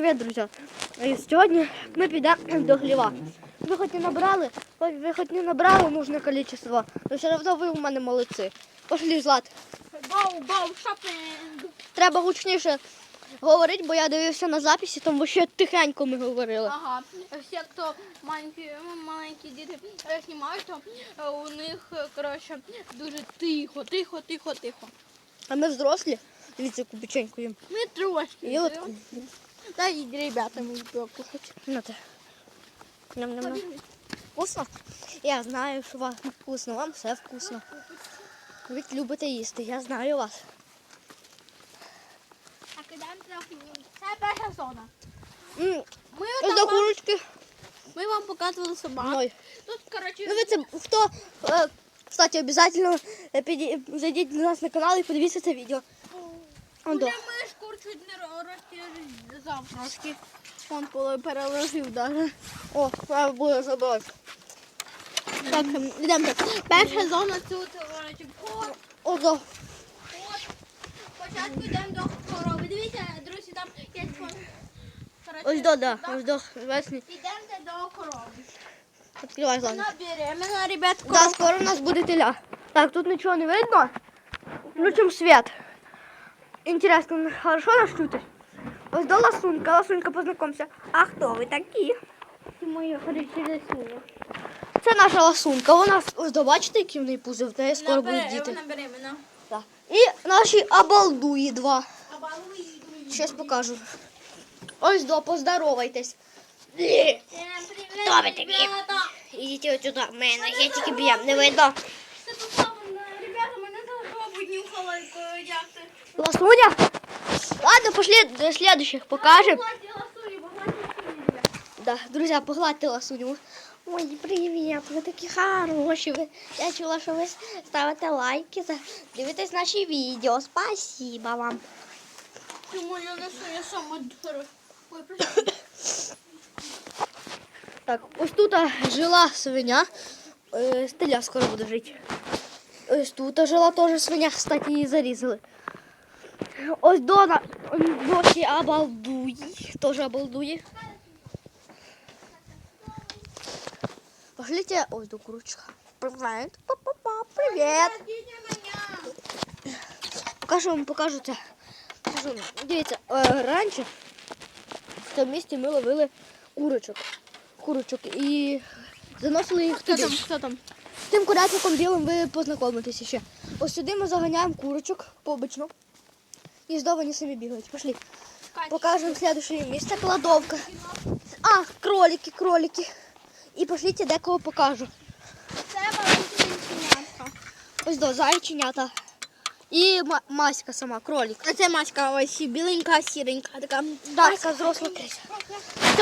привіт, друзі. Сьогодні ми підемо до хліва. Ви хоч не набрали, ви хоч не набрали нужне кількість, але все одно ви у мене молодці. Пошли, Злат. Гоу, гоу, шопінг. Треба гучніше говорити, бо я дивився на записі, тому що тихенько ми говорили. Ага. Всі, хто маленькі, маленькі діти знімають, то е, у них, е, коротше, дуже тихо, тихо, тихо, тихо. А ми взрослі. Дивіться, яку печеньку їм. Ми трошки. І от Да, і ребята ми покушать. на те. Ням-ням-ням. Вкусно? Я знаю, що вам вкусно, вам все вкусно. Ви любите їсти, я знаю вас. А кидаємо трохи. Це перша зона. М, Ми, Ось до отам вам, курочки. ми вам показували собак. Ой. Тут, коротше, Ну, ви це хто, е, кстати, обов'язково е, піді- зайдіть до нас на канал і подивіться це відео. Он ми шкур чуть не розтяжав трошки. Поле переложив даже. О, треба буде забрати. Так, ем, йдемо так. Перша зона тут, коротше, вход. О, до. Спочатку йдемо до корови. Дивіться, друзі, там є фон. Ось до, да. Ось до. Весні. Йдемте до корови. Відкривай. Вона беременна, ребят, Да, скоро у нас буде теля. Так, тут нічого не видно. Включим свет. Интересно, хорошо нас чути? Ось до ласунька. Ласунька, познайомся. А хто ви такі? Моя хороша. Це наша ласунка. Вона ось до бачите, які в неї пузи, в неї скоро будуть діти. Вона беременна. Так. І наші обалдуї два. Друзі. Щас покажу. Ось до, поздоровайтесь. Хто ви такі? Ідіть ось сюди, мене я тільки б'єм, не видно. Ласуня? Ладно, пошли до следующих покажем. Да, друзі, погладьте ласуню. Ой, привіт, ви такі хороші. Я чула, що ви ставите лайки, дивитесь наші відео. Спасибо вам. Ти моя ласуня сама. Ой. Так, ось тут жила свиня. Е, Стеля скоро буде жити. Ось тут жила теж свиня, кстати, її зарізали. Ось Дона, досі обалдуї, теж обалдує. Пошлите, ось до курочка. Привет, па-па-па, привет. Покажу вам, покажу це. Покажу. вам. Дивіться, е, раніше в тому місці ми ловили курочок. Курочок і заносили їх Хто там, хто там? З тим курятником білим ви познайомитеся ще. Ось сюди ми заганяємо курочок побочно. І здово вони сами бігають. Пошли. Покажемо следующее місце. Кладовка. А, кролики, кролики. І пошліть, де кого покажу. Це Валентинченятка. Ось до зайченята. І маська сама, кролик. А це Маська ось біленька, сіренька, така. маська зросла крися.